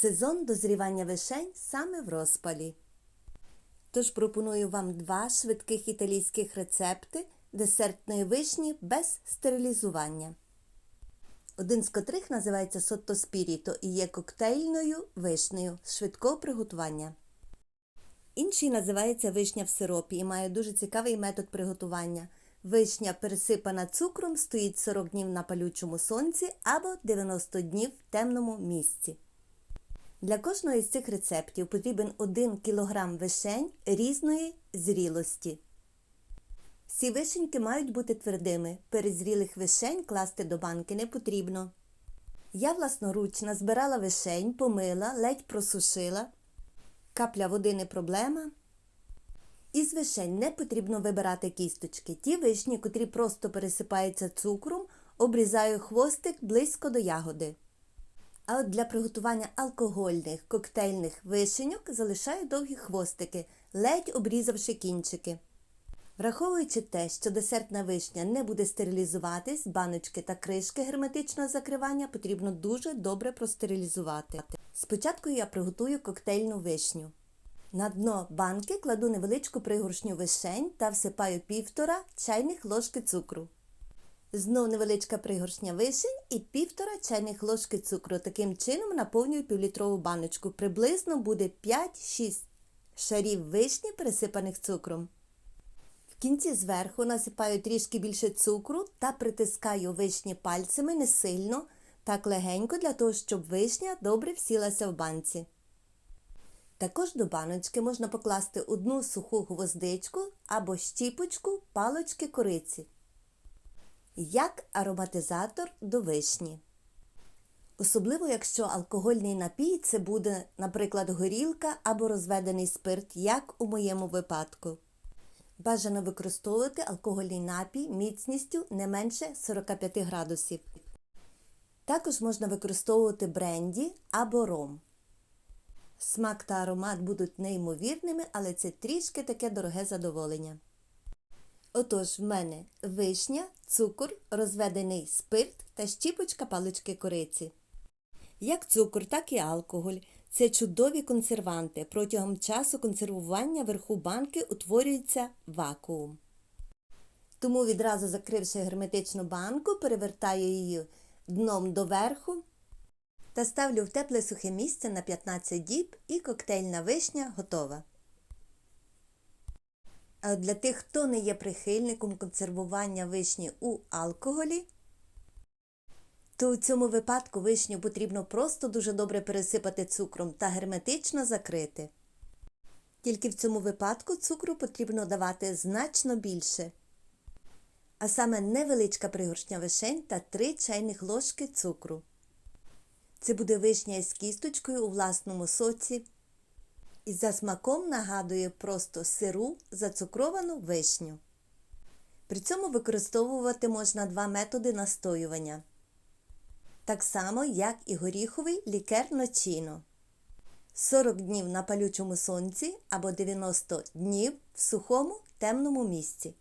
Сезон дозрівання вишень саме в розпалі. Тож пропоную вам два швидких італійських рецепти десертної вишні без стерилізування. Один з котрих називається Сотто Спіріто і є коктейльною вишнею з швидкого приготування. Інший називається вишня в сиропі і має дуже цікавий метод приготування. Вишня, пересипана цукром, стоїть 40 днів на палючому сонці або 90 днів в темному місці. Для кожного із цих рецептів потрібен 1 кг вишень різної зрілості. Всі вишеньки мають бути твердими. Перезрілих вишень класти до банки не потрібно. Я власноручно збирала вишень, помила, ледь просушила. Капля води не проблема. Із вишень не потрібно вибирати кісточки. Ті вишні, котрі просто пересипаються цукром, обрізаю хвостик близько до ягоди. А от для приготування алкогольних коктейльних вишеньок залишаю довгі хвостики, ледь обрізавши кінчики. Враховуючи те, що десертна вишня не буде стерилізуватись, баночки та кришки герметичного закривання потрібно дуже добре простерилізувати. Спочатку я приготую коктейльну вишню. На дно банки кладу невеличку пригоршню вишень та всипаю півтора чайних ложки цукру. Знов невеличка пригоршня вишень і півтора чайних ложки цукру. Таким чином наповнюю півлітрову баночку. Приблизно буде 5-6 шарів вишні, пересипаних цукром. В кінці зверху насипаю трішки більше цукру та притискаю вишні пальцями не сильно, так легенько для того, щоб вишня добре всілася в банці. Також до баночки можна покласти одну суху гвоздичку або щіпочку палочки кориці. Як ароматизатор до вишні. Особливо, якщо алкогольний напій це буде, наприклад, горілка або розведений спирт, як у моєму випадку. Бажано використовувати алкогольний напій міцністю не менше 45 градусів. Також можна використовувати бренді або ром. Смак та аромат будуть неймовірними, але це трішки таке дороге задоволення. Отож, в мене вишня, цукор, розведений спирт та щіпочка палички кориці. Як цукор, так і алкоголь. Це чудові консерванти. Протягом часу консервування вверху банки утворюється вакуум. Тому відразу закривши герметичну банку, перевертаю її дном доверху та ставлю в тепле сухе місце на 15 діб і коктейльна вишня готова. От для тих, хто не є прихильником консервування вишні у алкоголі, то у цьому випадку вишню потрібно просто дуже добре пересипати цукром та герметично закрити. Тільки в цьому випадку цукру потрібно давати значно більше. А саме невеличка пригоршня вишень та 3 чайних ложки цукру. Це буде вишня із кісточкою у власному соці. І за смаком нагадує просто сиру зацукровану вишню. При цьому використовувати можна два методи настоювання. Так само, як і горіховий лікер ночіно. 40 днів на палючому сонці або 90 днів в сухому темному місці.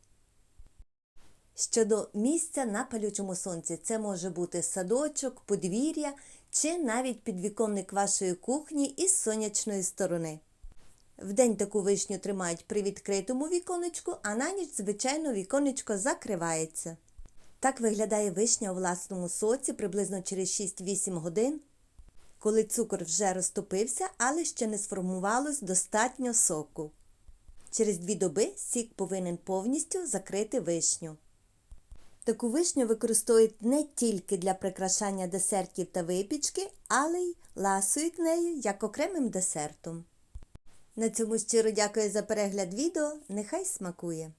Щодо місця на палючому сонці, це може бути садочок, подвір'я чи навіть підвіконник вашої кухні із сонячної сторони. Вдень таку вишню тримають при відкритому віконечку, а на ніч, звичайно, віконечко закривається. Так виглядає вишня у власному соці приблизно через 6-8 годин, коли цукор вже розтопився, але ще не сформувалось достатньо соку. Через дві доби сік повинен повністю закрити вишню. Таку вишню використовують не тільки для прикрашання десертів та випічки, але й ласують нею як окремим десертом. На цьому щиро дякую за перегляд відео. Нехай смакує!